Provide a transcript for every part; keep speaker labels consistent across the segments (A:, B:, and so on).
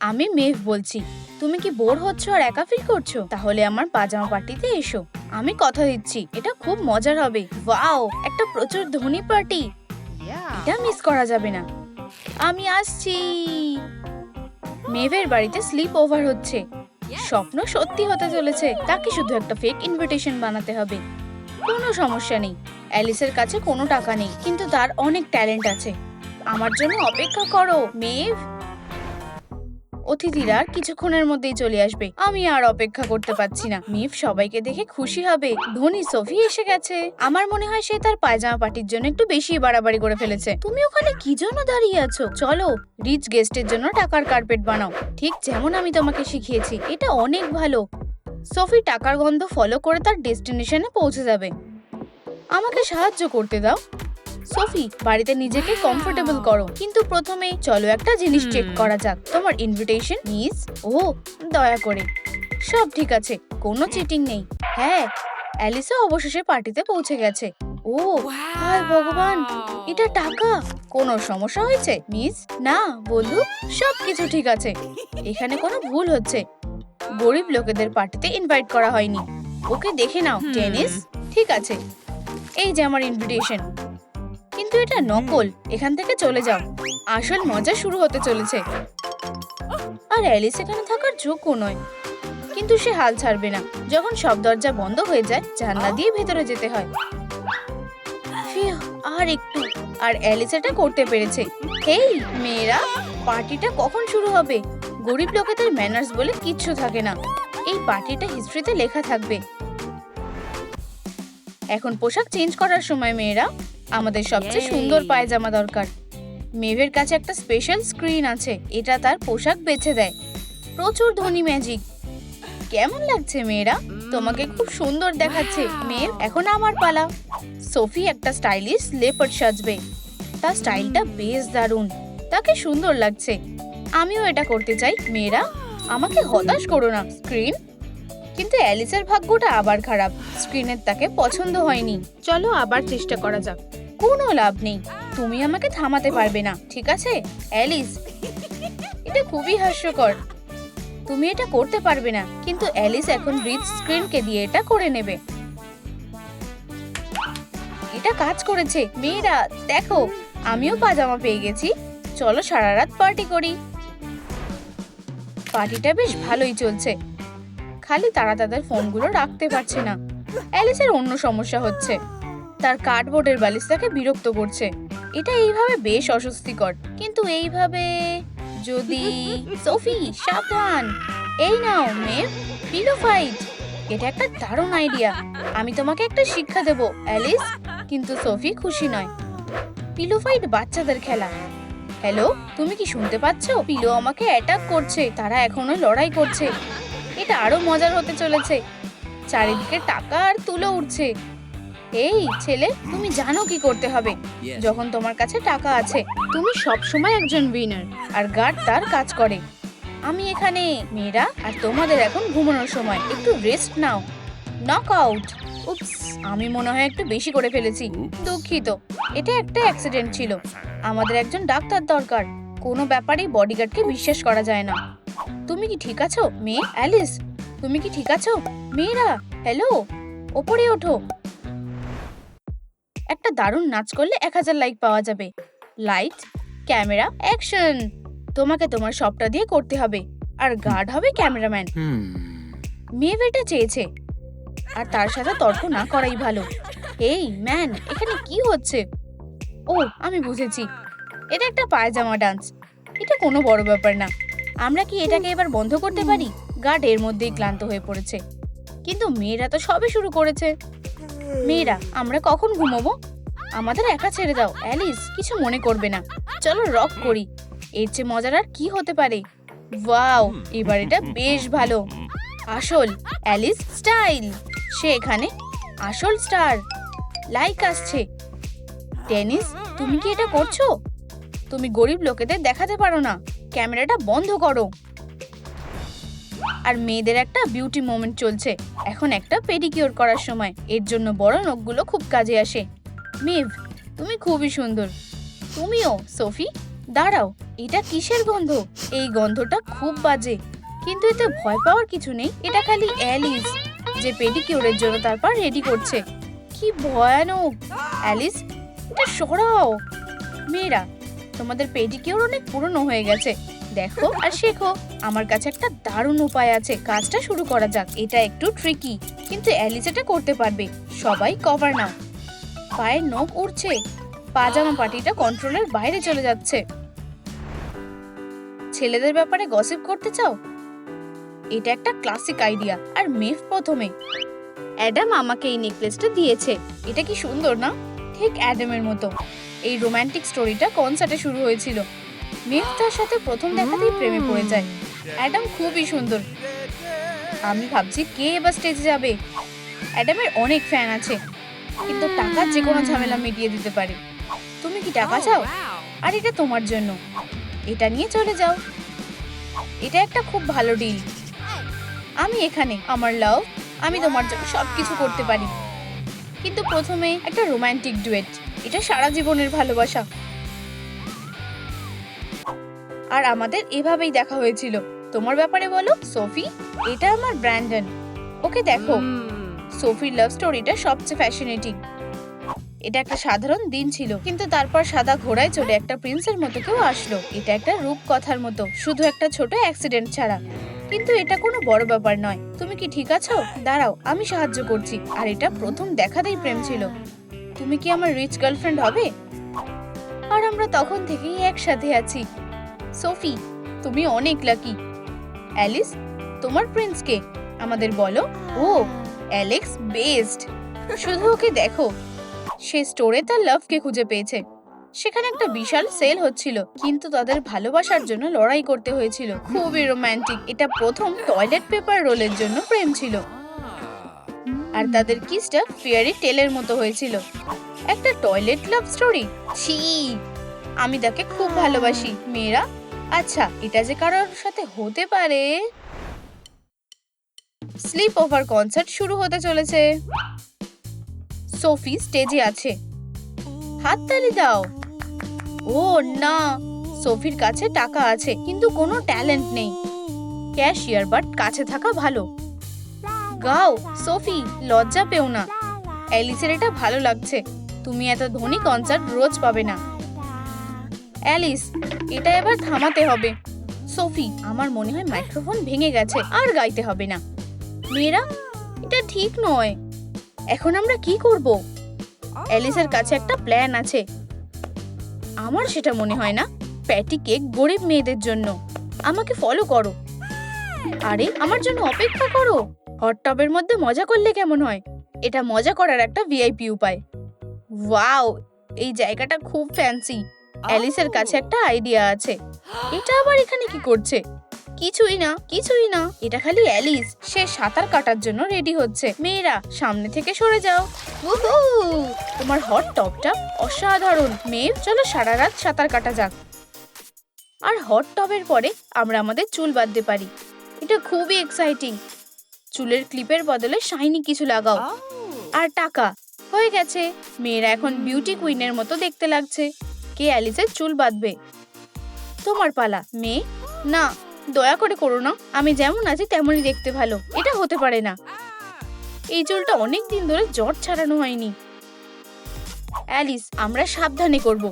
A: আমি মেভ বলছি তুমি কি বোর হচ্ছ আর একা ফিল করছ? তাহলে আমার পাজামা পার্টিতে এসো। আমি কথা দিচ্ছি এটা খুব মজার হবে। ওয়াও একটা প্রচুর ধনী পার্টি এটা মিস করা যাবে না। আমি আসছি। মেভের বাড়িতে স্লিপ ওভার হচ্ছে। স্বপ্ন সত্যি হতে চলেছে তাকে শুধু একটা ফেক ইনভিটেশন বানাতে হবে। কোনো সমস্যা নেই। অ্যালিসের কাছে কোনো টাকা নেই কিন্তু তার অনেক ট্যালেন্ট আছে। আমার জন্য অপেক্ষা করো মেভ। অতিথিরা আর কিছুক্ষণের মধ্যেই চলে আসবে। আমি আর অপেক্ষা করতে পারছি না। মিফ সবাইকে দেখে খুশি হবে। ধনী সফি এসে গেছে। আমার মনে হয় সে তার পায়জামা পার্টির জন্য একটু বেশি বাড়াবাড়ি করে ফেলেছে। তুমি ওখানে কি জন্য দাঁড়িয়ে আছো? চলো রিচ গেস্টের জন্য টাকার কার্পেট বানাও। ঠিক যেমন আমি তোমাকে শিখিয়েছি, এটা অনেক ভালো। সফি টাকার গন্ধ ফলো করে তার ডেস্টিনেশনে পৌঁছে যাবে। আমাকে সাহায্য করতে দাও। সোফি বাড়িতে নিজেকে কমফোর্টেবল করো। কিন্তু প্রথমে চলো একটা জিনিস চেক করা যাক। তোমার ইনভিটেশন মিস ও দয়া করে। সব ঠিক আছে কোনো চিটিং নেই। হ্যাঁ অ্যালিসা অবশেষে পার্টিতে পৌঁছে গেছে। ও হায় ভগবান এটা টাকা? কোনো সমস্যা হয়েছে মিস না বন্ধু সব কিছু ঠিক আছে। এখানে কোনো ভুল হচ্ছে। গরিব লোকেদের পার্টিতে ইনভাইট করা হয়নি। ওকে দেখে নাও টেনিস ঠিক আছে। এই যে আমার ইনভিটেশন কিন্তু এটা নকল। এখান থেকে চলে যাও। আসল মজা শুরু হতে চলেছে। আর অ্যালিস এখানে থাকার যোগ্য নয়। কিন্তু সে হাল ছাড়বে না। যখন সব দরজা বন্ধ হয়ে যায়, জানলা দিয়ে ভেতরে যেতে হয়। আর একটু। আর অ্যালিস এটা করতে পেরেছে। হেই, মেয়েরা, পার্টিটা কখন শুরু হবে? গরিব লোকেদের ম্যানার্স বলে কিচ্ছু থাকে না। এই পার্টিটা হিস্ট্রিতে লেখা থাকবে। এখন পোশাক চেঞ্জ করার সময়, মেয়েরা। আমাদের সবচেয়ে সুন্দর পায়জামা দরকার। মেভের কাছে একটা স্পেশাল স্ক্রিন আছে এটা তার পোশাক বেছে দেয়। প্রচুর ধনী ম্যাজিক কেমন লাগছে মেয়েরা? তোমাকে খুব সুন্দর দেখাচ্ছে। মেয়ে এখন আমার পালা। সোফি একটা স্টাইলিশ লেপার্ড সাজবে। তার স্টাইলটা বেশ দারুণ। তাকে সুন্দর লাগছে। আমিও এটা করতে চাই। মেয়েরা আমাকে হতাশ করো না। স্ক্রিন কিন্তু অ্যালিসের ভাগ্যটা আবার খারাপ। স্ক্রিনের তাকে পছন্দ হয়নি। চলো আবার চেষ্টা করা যাক। কোনো লাভ নেই। তুমি আমাকে থামাতে পারবে না, ঠিক আছে? অ্যালিস, এটা খুবই হাস্যকর। তুমি এটা করতে পারবে না, কিন্তু অ্যালিস এখন রিচ স্ক্রিনকে দিয়ে এটা করে নেবে। এটা কাজ করেছে। মেয়েরা, দেখো, আমিও পাজামা পেয়ে গেছি। চলো সারা রাত পার্টি করি। পার্টিটা বেশ ভালোই চলছে। খালি তারা তাদের ফোনগুলো রাখতে পারছে না। অ্যালিসের অন্য সমস্যা হচ্ছে। তার কার্ডবোর্ডের বালিশ তাকে বিরক্ত করছে। এটা এইভাবে বেশ অস্বস্তিকর। কিন্তু এইভাবে যদি সোফি, সাবধান। এই নাও, মেয়ে পিলো ফাইট। এটা একটা দারুণ আইডিয়া। আমি তোমাকে একটা শিক্ষা দেব, অ্যালিস। কিন্তু সোফি খুশি নয়। পিলো ফাইট বাচ্চাদের খেলা। হ্যালো, তুমি কি শুনতে পাচ্ছ? পিলো আমাকে অ্যাটাক করছে। তারা এখনও লড়াই করছে। এটা আরও মজার হতে চলেছে। চারিদিকে টাকা আর তুলো উঠছে। এই ছেলে তুমি জানো কি করতে হবে। যখন তোমার কাছে টাকা আছে তুমি সব সময় একজন উইনার আর গার্ড তার কাজ করে। আমি এখানে মেয়েরা আর তোমাদের এখন ঘুমানোর সময়। একটু রেস্ট নাও। নক আউট উপস আমি মনে হয় একটু বেশি করে ফেলেছি। দুঃখিত। এটা একটা অ্যাক্সিডেন্ট ছিল। আমাদের একজন ডাক্তার দরকার। কোনো ব্যাপারেই বডিগার্ডকে বিশ্বাস করা যায় না। তুমি কি ঠিক আছো মেয়ে? অ্যালিস তুমি কি ঠিক আছো? মেয়েরা হ্যালো? ওপরে ওঠো। একটা দারুণ নাচ করলে এক হাজার লাইক পাওয়া যাবে। লাইট ক্যামেরা অ্যাকশন তোমাকে তোমার সবটা দিয়ে করতে হবে। আর গার্ড হবে ক্যামেরাম্যান মেয়ে এটা চেয়েছে। আর তার সাথে তর্ক না করাই ভালো। এই ম্যান এখানে কি হচ্ছে? ও আমি বুঝেছি। এটা একটা পায়জামা ডান্স এটা কোনো বড় ব্যাপার না। আমরা কি এটাকে এবার বন্ধ করতে পারি? গার্ড এর মধ্যেই ক্লান্ত হয়ে পড়েছে। কিন্তু মেয়েরা তো সবে শুরু করেছে। মেয়েরা আমরা কখন ঘুমোবো? আমাদের একা ছেড়ে দাও অ্যালিস কিছু মনে করবে না। চলো রক করি। এর চেয়ে মজার আর কি হতে পারে? ওয়াও এবার এটা বেশ ভালো। আসল অ্যালিস স্টাইল। সে এখানে আসল স্টার। লাইক আসছে। টেনিস তুমি কি এটা করছ? তুমি গরিব লোকেদের দেখাতে পারো না। ক্যামেরাটা বন্ধ করো। আর মেয়েদের একটা বিউটি মোমেন্ট চলছে। এখন একটা পেডিকিউর করার সময়। এর জন্য বড় নখগুলো খুব কাজে আসে। মেভ, তুমি খুবই সুন্দর। তুমিও, সোফি, দাঁড়াও, এটা কিসের গন্ধ? এই গন্ধটা খুব বাজে। কিন্তু এতে ভয় পাওয়ার কিছু নেই, এটা খালি অ্যালিস যে পেডিকিউরের জন্য তারপর রেডি করছে। কি ভয়ানক! অ্যালিস এটা সরাও। মেয়েরা তোমাদের পেডিকিউর অনেক পুরনো হয়ে গেছে। দেখো আর শেখো, আমার কাছে একটা দারুণ উপায় আছে, কাজটা শুরু করা যাক, এটা একটু ট্রিকি কিন্তু অ্যালিস এটা করতে পারবে, সবাই কভার নাও। পায়ের নখ উড়ছে, পাজামা পার্টিটা কন্ট্রোলের বাইরে চলে যাচ্ছে। ছেলেদের ব্যাপারে গসিপ করতে চাও? এটা একটা ক্লাসিক আইডিয়া আর মেফ প্রথমে। অ্যাডাম আমাকে এই নেকলেসটা দিয়েছে, এটা কি সুন্দর না? ঠিক অ্যাডামের মতো। এই রোমান্টিক স্টোরিটা কনসার্টে শুরু হয়েছিল। মেফ তার সাথে প্রথম দেখাতেই প্রেমে পড়ে যায়। অ্যাডাম খুবই সুন্দর। আমি ভাবছি কে এবার স্টেজে যাবে? অ্যাডামের অনেক ফ্যান আছে। কিন্তু টাকার যে কোনো ঝামেলা মিটিয়ে দিতে পারে। তুমি কি টাকা চাও? আর এটা তোমার জন্য। এটা নিয়ে চলে যাও। এটা একটা খুব ভালো ডিল আমি এখানে আমার লাভ আমি তোমার জন্য সব কিছু করতে পারি। কিন্তু প্রথমে একটা রোমান্টিক ডুয়েট এটা সারা জীবনের ভালোবাসা। আর আমাদের এভাবেই দেখা হয়েছিল। তোমার ব্যাপারে বলো সোফি? এটা আমার ব্র্যান্ডন। ওকে দেখো। সোফির লাভ স্টোরিটা সবচেয়ে ফ্যাশনেটিং এটা একটা সাধারণ দিন ছিল কিন্তু তারপর সাদা ঘোড়ায় চড়ে একটা প্রিন্সের মতো কেউ আসলো। এটা একটা রূপকথার মতো শুধু একটা ছোট অ্যাক্সিডেন্ট ছাড়া। কিন্তু এটা কোনো বড় ব্যাপার নয়। তুমি কি ঠিক আছো? দাঁড়াও আমি সাহায্য করছি। আর এটা প্রথম দেখাতেই প্রেম ছিল। তুমি কি আমার রিচ গার্লফ্রেন্ড হবে? আর আমরা তখন থেকেই একসাথে আছি। সোফি তুমি অনেক লাকি অ্যালিস তোমার প্রিন্সকে আমাদের বলো। ও অ্যালেক্স বেস্ট। শুধু ওকে দেখো। সে স্টোরে তার লাভকে খুঁজে পেয়েছে। সেখানে একটা বিশাল সেল হচ্ছিল। কিন্তু তাদের ভালোবাসার জন্য লড়াই করতে হয়েছিল। খুবই রোম্যান্টিক এটা প্রথম টয়লেট পেপার রোলের জন্য প্রেম ছিল। আর তাদের কিসটা ফেয়ারি টেলের মতো হয়েছিল। একটা টয়লেট লাভ স্টোরি? ছি, আমি তাকে খুব ভালোবাসি, মেয়েরা। আচ্ছা এটা যে কারোর সাথে হতে পারে? স্লিপ ওভার কনসার্ট শুরু হতে চলেছে। সোফি স্টেজে আছে। হাততালি দাও। ও না, সোফির কাছে টাকা আছে, কিন্তু কোনো ট্যালেন্ট নেই। ক্যাশিয়ার বাট কাছে থাকা ভালো। গাও, সোফি, লজ্জা পেও না। অ্যালিসের এটা ভালো লাগছে। তুমি এত ধনী কনসার্ট রোজ পাবে না। অ্যালিস, এটা এবার থামাতে হবে। সোফি, আমার মনে হয় মাইক্রোফোন ভেঙে গেছে, আর গাইতে হবে না। মেয়েরা, এটা ঠিক নয়। এখন আমরা কি করব? অ্যালিসের কাছে একটা প্ল্যান আছে। আমার সেটা মনে হয় না। প্যাটি কেক গরিব মেয়েদের জন্য। আমাকে ফলো করো। আরে, আমার জন্য অপেক্ষা করো। হট টবের মধ্যে মজা করলে কেমন হয়? এটা মজা করার একটা ভিআইপি উপায়। ওয়াও এই জায়গাটা খুব ফ্যান্সি অ্যালিসের কাছে একটা আইডিয়া আছে। এটা আবার এখানে কি করছে? কিছুই না কিছুই না। এটা খালি অ্যালিস সে সাঁতার কাটার জন্য রেডি হচ্ছে। মেয়েরা সামনে থেকে সরে যাও! তোমার হট টপটা অসাধারণ। মেয়ে চলো সারা রাত সাঁতার কাটা যাক। আর হট টবের পরে আমরা আমাদের চুল বাঁধতে পারি। এটা খুবই এক্সাইটিং চুলের ক্লিপের বদলে শাইনি কিছু লাগাও। আর টাকা হয়ে গেছে। মেয়েরা এখন বিউটি কুইনের মতো দেখতে লাগছে। কে অ্যালিসের চুল বাঁধবে? তোমার পালা মেয়ে। না দয়া করে করো না। আমি যেমন আছি তেমনই দেখতে ভালো। এটা হতে পারে না। এই চুলটা অনেক দিন ধরে জ্বর ছাড়ানো হয়নি। অ্যালিস আমরা সাবধানে করব।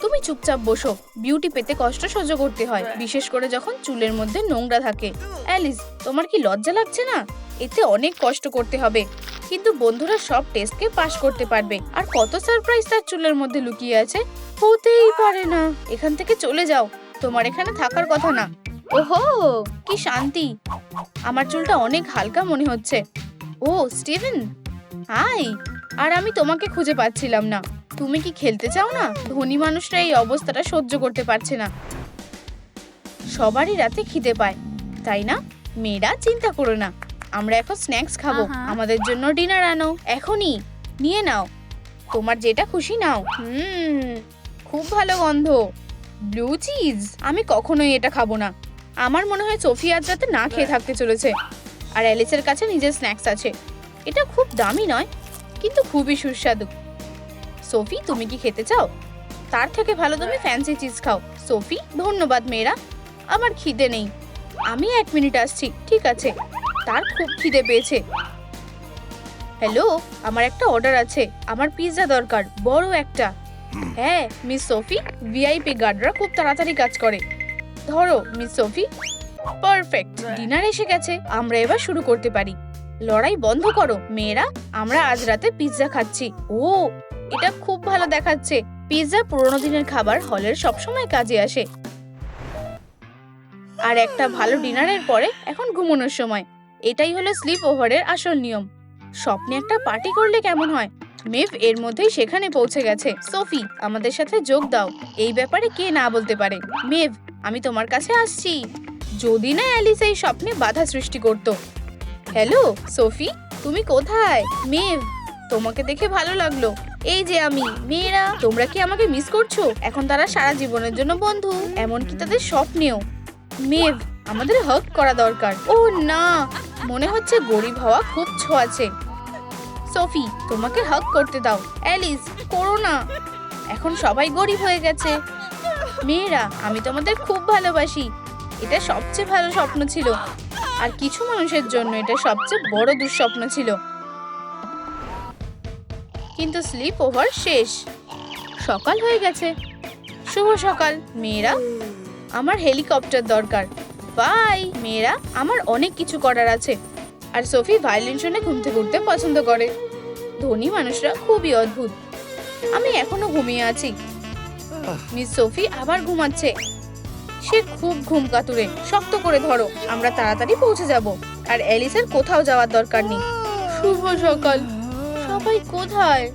A: তুমি চুপচাপ বসো। বিউটি পেতে কষ্ট সহ্য করতে হয়। বিশেষ করে যখন চুলের মধ্যে নোংরা থাকে। অ্যালিস তোমার কি লজ্জা লাগছে না? এতে অনেক কষ্ট করতে হবে। কিন্তু বন্ধুরা সব টেস্টকে পাশ করতে পারবে। আর কত সারপ্রাইজ তার চুলের মধ্যে লুকিয়ে আছে, হতেই পারে না। এখান থেকে চলে যাও, তোমার এখানে থাকার কথা না। ওহো, কি শান্তি। আমার চুলটা অনেক হালকা মনে হচ্ছে। ও, স্টিভেন? হাই আর আমি তোমাকে খুঁজে পাচ্ছিলাম না। তুমি কি খেলতে চাও না? ধনী মানুষরা এই অবস্থাটা সহ্য করতে পারছে না। সবারই রাতে খিদে পায়। তাই না? মেয়েরা চিন্তা করো না। আমরা এখন স্ন্যাক্স খাব। আমাদের জন্য ডিনার আনো। এখনই। নিয়ে নাও। তোমার যেটা খুশি নাও। হুম খুব ভালো গন্ধ। ব্লু চিজ আমি কখনোই এটা খাব না। আমার মনে হয় সোফি আজ রাতে না খেয়ে থাকতে চলেছে। আর অ্যালিসের কাছে নিজের স্ন্যাক্স আছে। এটা খুব দামি নয় কিন্তু খুবই সুস্বাদু। সোফি তুমি কি খেতে চাও? তার থেকে ভালো তুমি ফ্যান্সি চিজ খাও। সোফি ধন্যবাদ মেয়েরা। আমার খিদে নেই। আমি এক মিনিট আসছি ঠিক আছে। তার খুব খিদে পেয়েছে। হ্যালো, আমার একটা অর্ডার আছে। আমার পিৎজা দরকার, বড় একটা। হ্যাঁ মিস সোফি, ভিআইপি গার্ডরা খুব তাড়াতাড়ি কাজ করে। ধরো, মিস সোফি। পারফেক্ট, ডিনার এসে গেছে, আমরা এবার শুরু করতে পারি। লড়াই বন্ধ করো, মেয়েরা, আমরা আজ রাতে পিৎজা খাচ্ছি। ও, এটা খুব ভালো দেখাচ্ছে। পিৎজা পুরোনো দিনের খাবার হলের সবসময় কাজে আসে। আর একটা ভালো ডিনারের পরে এখন ঘুমানোর সময়। এটাই হলো স্লিপ ওভারের আসল নিয়ম। স্বপ্নে একটা পার্টি করলে কেমন হয়? মেভ, এর মধ্যেই সেখানে পৌঁছে গেছে। সোফি, আমাদের সাথে যোগ দাও। এই ব্যাপারে কে না বলতে পারে? মেভ, আমি তোমার কাছে আসছি। যদি না অ্যালিস এই স্বপ্নে বাধা সৃষ্টি করত। হ্যালো, সোফি, তুমি কোথায়? মেভ, তোমাকে দেখে ভালো লাগল। এই যে আমি, মেয়েরা, তোমরা কি আমাকে মিস করছ? এখন তারা সারা জীবনের জন্য বন্ধু, এমনকি তাদের স্বপ্নেও। মেভ, আমাদের হক করা দরকার। ও না! মনে হচ্ছে গরিব হওয়া খুব ছোঁয়াছে সোফি, তোমাকে হক করতে দাও। অ্যালিস, করো না। এখন সবাই গরিব হয়ে গেছে। মেয়েরা, আমি তোমাদের খুব ভালোবাসি। এটা সবচেয়ে ভালো স্বপ্ন ছিল। আর কিছু মানুষের জন্য এটা সবচেয়ে বড় দুঃস্বপ্ন ছিল। কিন্তু স্লিপ ওভার শেষ। সকাল হয়ে গেছে। শুভ সকাল, মেয়েরা। আমার হেলিকপ্টার দরকার। বাই, মেয়েরা, আমার অনেক কিছু করার আছে। আর সোফি ভায়োলিন শুনে ঘুমতে ঘুরতে পছন্দ করে। ধনী মানুষরা খুবই অদ্ভুত। আমি এখনও ঘুমিয়ে আছি। মিস সোফি আবার ঘুমাচ্ছে। সে খুব ঘুম কাতুরে। শক্ত করে ধরো, আমরা তাড়াতাড়ি পৌঁছে যাব। আর অ্যালিসের কোথাও যাওয়ার দরকার নেই। শুভ সকাল। সবাই কোথায়?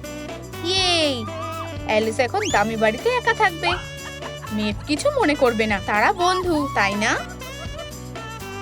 A: ইয়েই। অ্যালিস এখন দামি বাড়িতে একা থাকবে। মেয়ে কিছু মনে করবে না। তারা বন্ধু, তাই না?